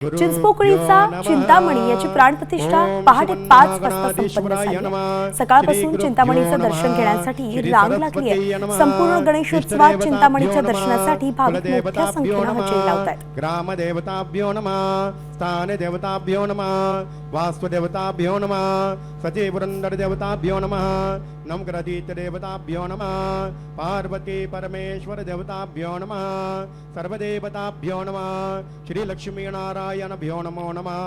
चिंचपोकळीचा चिंतामणी याची प्राणप्रतिष्ठा पहाटे पाच वाजता संपन्न झाली. सकाळपासून चिंतामणीचं दर्शन घेण्यासाठी रांग लागली आहे. संपूर्ण गणेशोत्सवात चिंतामणीच्या दर्शनासाठी भाविक मोठ्या संख्येनं हजेरी लावत आहेत ग्रामदेवताभ्यो नमः. स्थानदेवताभ्यो नमः. वास्तुदेवताभ्यो नमः. सचिपुरन्दरदेवताभ्यो नमः. नमग्रदीतदेवताभ्यो नमः. पार्वती परमेश्वर देवताभ्यो नमः. सर्वदेवताभ्यो नमः. श्रीलक्ष्मीनारायणभ्यो नमो नमः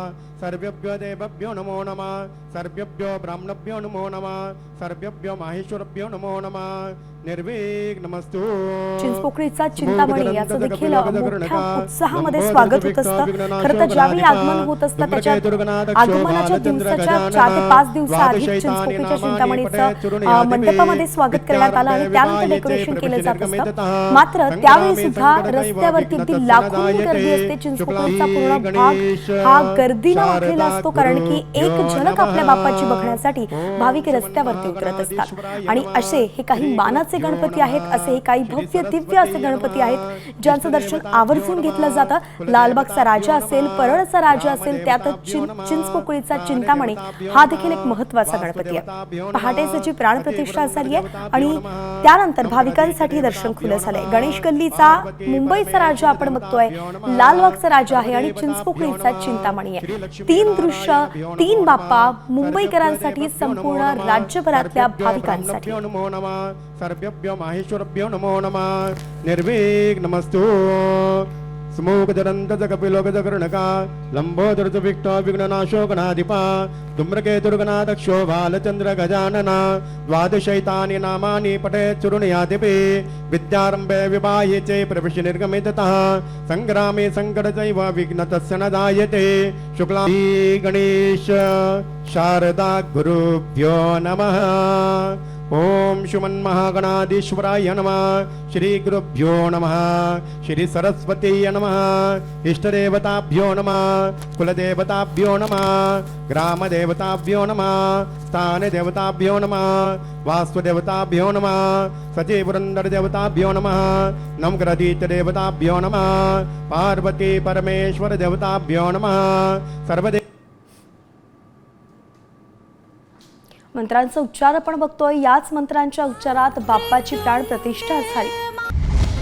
सर्वेभ्यो देवभ्यो नमो नमः सर्वेभ्यो ब्राह्मणभ्यो नमो नमः सर्वेभ्यो माहेश्वरभ्यो नमो नमः निर्विघ्नमस्तु चिंचपोकळीचा चिंतामणी याचं देखील मोठ्या उत्साहामध्ये स्वागत होत असतं खरं तर ज्यावेळी आगमन होत असतं त्याच्या आगमनाच्या दिवसाच्या चार ते पाच दिवसाआधी चिंचपोकळीच्या चिंतामणीचं मंडपामध्ये स्वागत करण्यात आलं आणि त्यानंतर डेकोरेशन केलं जात असतं मात्र त्यावेळी सुद्धा रस्त्यावरती अगदी लाखोंनी गर्दी असते चिंचपोकळीचा पूर्ण भाग हा गर्दीनं वाढलेला असतो कारण की एक झलक आपल्या बाप्पाची बघण्यासाठी भाविक रस्त्यावरती उतरत असतात आणि असे हे काही मानाचे गणपती आहेत असे हे काही भव्य दिव्य असे गणपती आहेत ज्यांचं दर्शन आवर्जून घेतलं जातं. लालबागचा राजा असेल परळचा राजा असेल त्यातच चिंचपोकळीचा चिंतामणी हा देखील एक महत्त्वाचा गणपती आहे. पहाटेच जी प्राणप्रतिष्ठा झाली आहे आणि त्यानंतर भाविकांसाठी दर्शन खुलं झालंय. गणेश गल्लीचा मुंबईचा राजा आपण बघतोय. लालबागचा राजा आहे आणि चिंचपोकळीचा चिंतामणी आहे. तीन दृश्य तीन बाप्पा मुंबईकरांसाठी संपूर्ण राज्यभरातल्या भाविकांसाठी. ब्रह्मभ्यो नमो नमः सर्वेभ्यो माहेश्वरभ्यो नमो नमः निर्विघ्नमस्तु स्मोकजरन्तजकपिलोकजकर्णका लम्बोदरतुविक्तो विघ्ननाशो गणाधिपा धूम्रकेतुर्गणादक्षो बालचन्द्र गजानना द्वादशैतानि नामानि पटे चुरुणयादिपि विद्यारम्भे विवाहे चे प्रविश्य निर्गमिततः सङ्ग्रामे सङ्कटचैव विघ्नतस्य न जायते शुक्ला गणेश शारदा गुरुभ्यो नमः ॐ श्रीमन्महागणाधीश्वराय नमः। श्रीगुरुभ्यो नमः। श्री श्रीसरस्वतीय नमः। इष्टदेवताभ्यो नमः। कुलदेवताभ्यो नमः। ग्रामदेवताभ्यो नमः। स्थानदेवताभ्यो नमः। वास्तुदेवताभ्यो नमः। सचिपुरन्दरदेवताभ्यो नमः। नमग्रदीतदेवताभ्यो नमः। पार्वती परमेश्वरदेवताभ्यो नमः। सर्वदे मंत्रांचा उच्चार आपण बघतोय. याच मंत्रांच्या उच्चारात बाप्पाची प्राण प्रतिष्ठा झाली.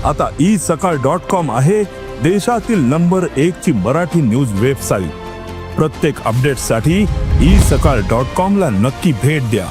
आता ई सकाळ डॉट कॉम आहे देशातील नंबर एक ची मराठी न्यूज वेबसाईट. प्रत्येक अपडेटसाठी ई सकाळ डॉट कॉम ला नक्की भेट द्या.